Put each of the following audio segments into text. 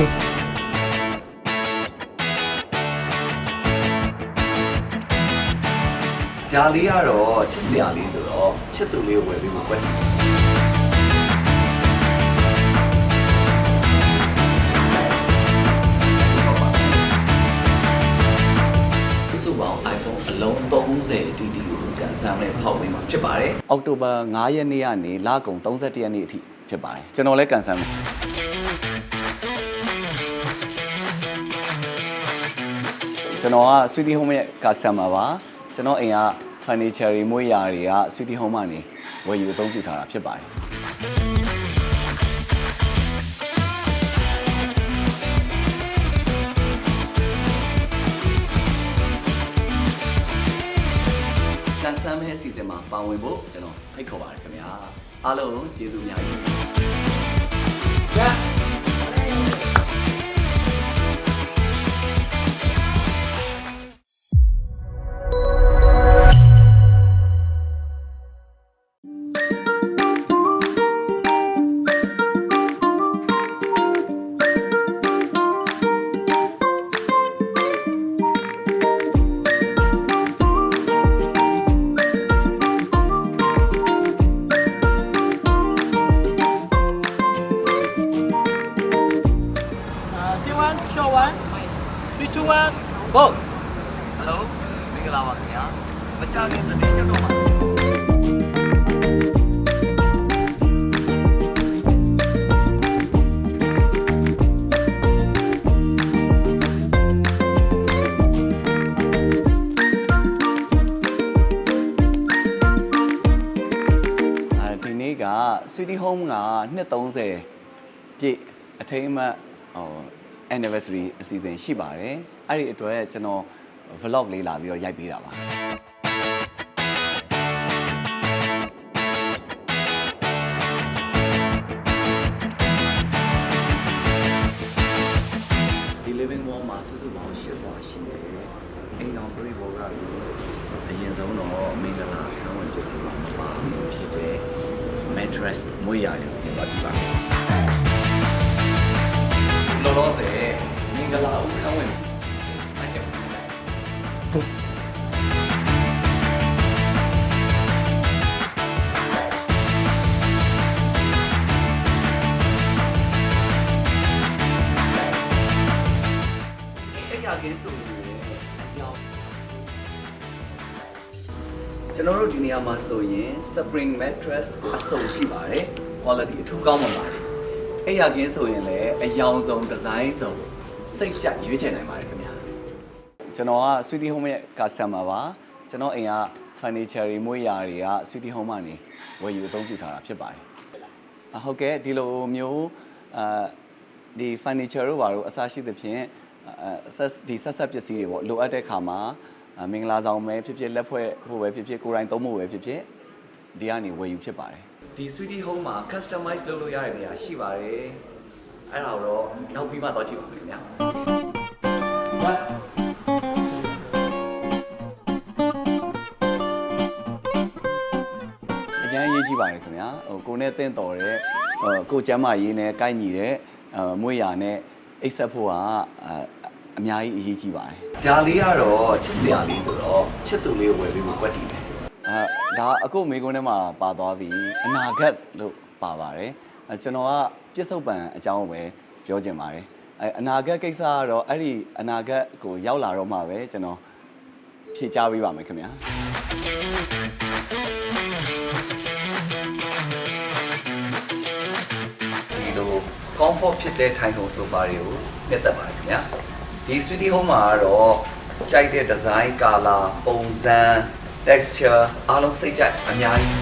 ဒါလေးကတော့ချစ်စရာလေးဆိုတော့ချစ်သူလေးကိုဝယ်ပြီးမှာကွယ်စုပေါင်း iPhone အလုံး30တီတီကိုကန်ဆန်းမဲ့ဖောက်ပေးမှာဖြစ်ပါတယ်အောက်တိုဘာ9ရက်နေ့ကနေလကုန်31ရက်နေ့အထိဖြစ်ပါတယ်ကျွန်တော်လည်းကန်ဆယ်မယ် ကျွန်တော်က Sweetie Home ရဲ့ customer ပါကျွန်တော်အိမ်က furniture တွေမွေးရာတွေက Sweetie Home ကနေဝယ်ယူအသုံးပြုထားတာဖြစ်ပါတယ်ကန်ဆန်းမဲ့အစီအစဉ်မှာပါဝင်ဖို့ကျွန်တော်ဖိတ်ခေါ်ပါတယ်ခင်ဗျာအားလုံးကျေးဇူးအများကြီး Uh, Three, two, one, go. ဟယ်လိုမင်္ဂလာပါခင်ဗျာမကြခင်တတိကျတော့ပါစေအဲဒီနေ့က Sweetie Home ကနှစ်30ပြည့်အထိမ်းအမှတ်ဟို anniversary အစီအစဉ်ရှိပါတယ်အဲ့ဒီအတွက်ကျွန်တော် vlog လေးလာပြီးတော့ရိုက်ပေးတာပါဒီ living wall မှာစုစုပေါင်း၈လွှာရှိတယ်အိမ်တော်ပြည်ဘောကတော့အရင်ဆုံးတော့မင်္ဂလာခံဝင်ပစ္စည်းမှာပါဖြစ်တဲ့ mattress မွေးရရပြင်ပါကြည့်ပါ လောလောဆယ်မင်္ဂလာဦးခံဝင်အဲ့ဒါအဲ့ရကင်းဆိုရင်အကြောင်းကျွန်တော်တို့ဒီနေရာမှာဆိုရင် spring mattress အစုံရှိပါတယ် quality အထူးကောင်းပါပါတယ် အဲ့ရကင်းဆိုရင်လည်းအယောင်ဆုံးဒီဇိုင်းဆုံးစိတ်ကြိုက်ရွေးချယ်နိုင်ပါတယ်ခင်ဗျာကျွန်တော်က Sweetie Home ရဲ့ customer ပါကျွန်တော်အိမ်က furniture တွေမွေးရာတွေက Sweetie Home ကနေဝယ်ယူအသုံးပြုထားတာဖြစ်ပါတယ်အဟုတ်ကဲ့ဒီလိုမျိုးအာဒီ furniture တို့ဘာလို့အစားရှိသဖြင့်အာဆက်ဒီဆက်ဆက်ပစ္စည်းတွေပေါ့လိုအပ်တဲ့ခါမှာအာမင်္ဂလာဆောင်ပဲဖြစ်ဖြစ်လက်ဖွဲ့ဖို့ပဲဖြစ်ဖြစ်ကိုယ်တိုင်သုံးဖို့ပဲဖြစ်ဖြစ်ဒီကနေဝယ်ယူဖြစ်ပါတယ် ဒီ Sweetie Home မှာ customize လုပ်လို့ရတဲ့နေရာရှိပါတယ်အဲ့ဒါတော့နောက်ပြီးမှတော့ကြည့်ပါမယ်ခင်ဗျာ အရန်ရေးကြည့်ပါတယ်ခင်ဗျာဟိုကိုနဲ့တင့်တော်တဲ့ဟိုကိုကျမ်းမာရေးနဲ့ကိုက်ညီတဲ့အာမွေးရာနဲ့အိတ်ဆက်ဖို့ကအာအများကြီးအရေးကြီးပါတယ်ဒါလေးကတော့ချစ်စရာလေးဆိုတော့ချစ်သူလေးကိုဝယ်ပြီးမှကွက်တီတယ် အာဒါအခုမေကွန်းထဲမှာပါသွားပြီအနာဂတ်လို့ပါပါတယ်အဲကျွန်တော်ကပြစ္ဆုတ်ပံအကြောင်းကိုပဲပြောချင်ပါတယ်အဲအနာဂတ်ကိစ္စကတော့အဲ့ဒီအနာဂတ်ကိုရောက်လာတော့မှပဲကျွန်တော်ဖြေချပေးပါမယ်ခင်ဗျာဒီလို comfort ဖြစ်တဲ့ထိုင်ခုံ sofa တွေကိုနှစ်သက်ပါတယ်ခင်ဗျာဒီ Sweetie Home မှာကတော့ကြိုက်တဲ့ design color ပုံစံ texture အားလုံးစိတ်ကြိုက်အများကြီး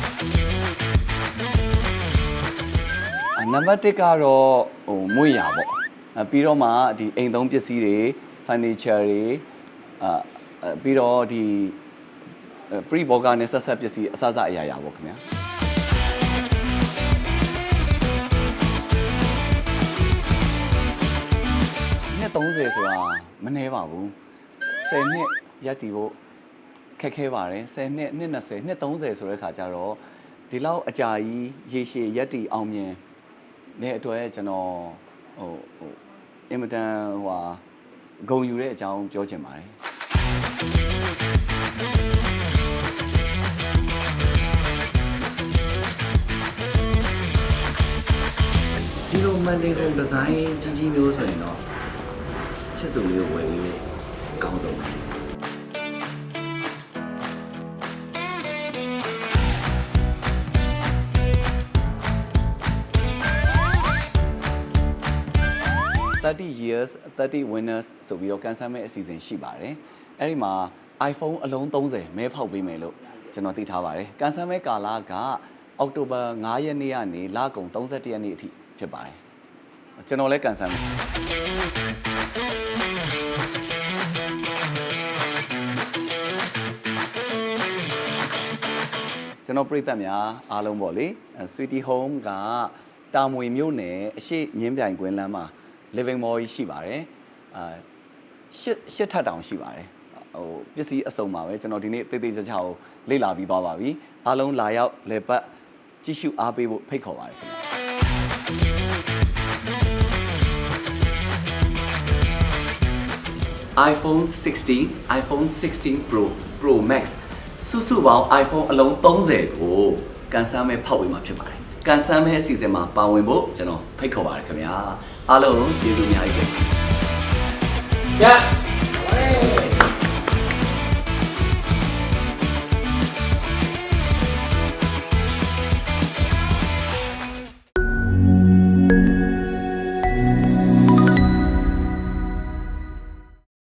အနံပါတ်1ကတော့ဟိုမွေးရပေါ့အပြီးတော့မှဒီအိမ်သုံးပစ္စည်းတွေ furniture တွေအာအပြီးတော့ဒီ pre burger နဲ့ဆက်ဆက်ပစ္စည်းအစစအရာရာပေါ့ခင်ဗျာနှစ်30ဆိုတာမနှဲပါဘူး10နှစ်ရက်တည်ဖို့ ခက်ခဲပါတယ်10နှစ်နှစ်20နှစ်30ဆိုတဲ့ခါကျတော့ဒီလောက်အကြာကြီးရေရှည်ရက်တည်အောင်မြင်တဲ့အတွက်ကျွန်တော်ဟိုဟိုအင်မတန်ဟိုဟာဂုံယူတဲ့အကြောင်းပြောချင်ပါတယ်ဒီလို Monday home design ကြီးကြီးမျိုးဆိုရင်တော့ချစ်သူလေးကိုဝယ်ပြီးအကောင်းဆုံး 30 years 30 winners ဆိုပြီးတော့ကန်ဆယ်မဲ့အစီအစဉ်ရှိပါတယ်အဲ့ဒီမှာ iPhone အလုံး30မဲဖောက်ပေးမယ်လို့ကျွန်တော်သိထားပါတယ်ကန်ဆယ်မဲ့ကာလကအောက်တိုဘာ9ရက်နေ့ကနေလကုန်31ရက်နေ့အထိဖြစ်ပါတယ်ကျွန်တော်လည်းကန်ဆယ်မယ်ကျွန်တော်ပြည်သက်များအားလုံးပေါ့လေအဲ Sweetie Home ကတာမွေမြို့နယ်အရှိမြင်းပြိုင်ကွင်းလမ်းမှာ living mall ကြီးရှိပါတယ်အာရှစ်ရှစ်ထပ်တောင်ရှိပါတယ်ဟိုပစ္စည်းအစုံပါပဲကျွန်တော်ဒီနေ့တေးသေးချာချာကိုလေ့လာပြီးသွားပါပြီအားလုံးလာရောက်လေပတ်ကြည့်ရှုအားပေးဖို့ဖိတ်ခေါ်ပါတယ်ခင်ဗျာ iPhone 16 iPhone 16 Pro Pro Max စုစုပေါင်း iPhone အလုံး30ကိုကန်ဆယ်မဲ့ဖောက်ပေးမှာဖြစ်ပါတယ်ကန်ဆယ်မဲ့အစီအစဉ်မှာပါဝင်ဖို့ကျွန်တော်ဖိတ်ခေါ်ပါတယ်ခင်ဗျာ အားလုံးကျေးဇူးအများကြီးတင်ပါတယ် Yeah.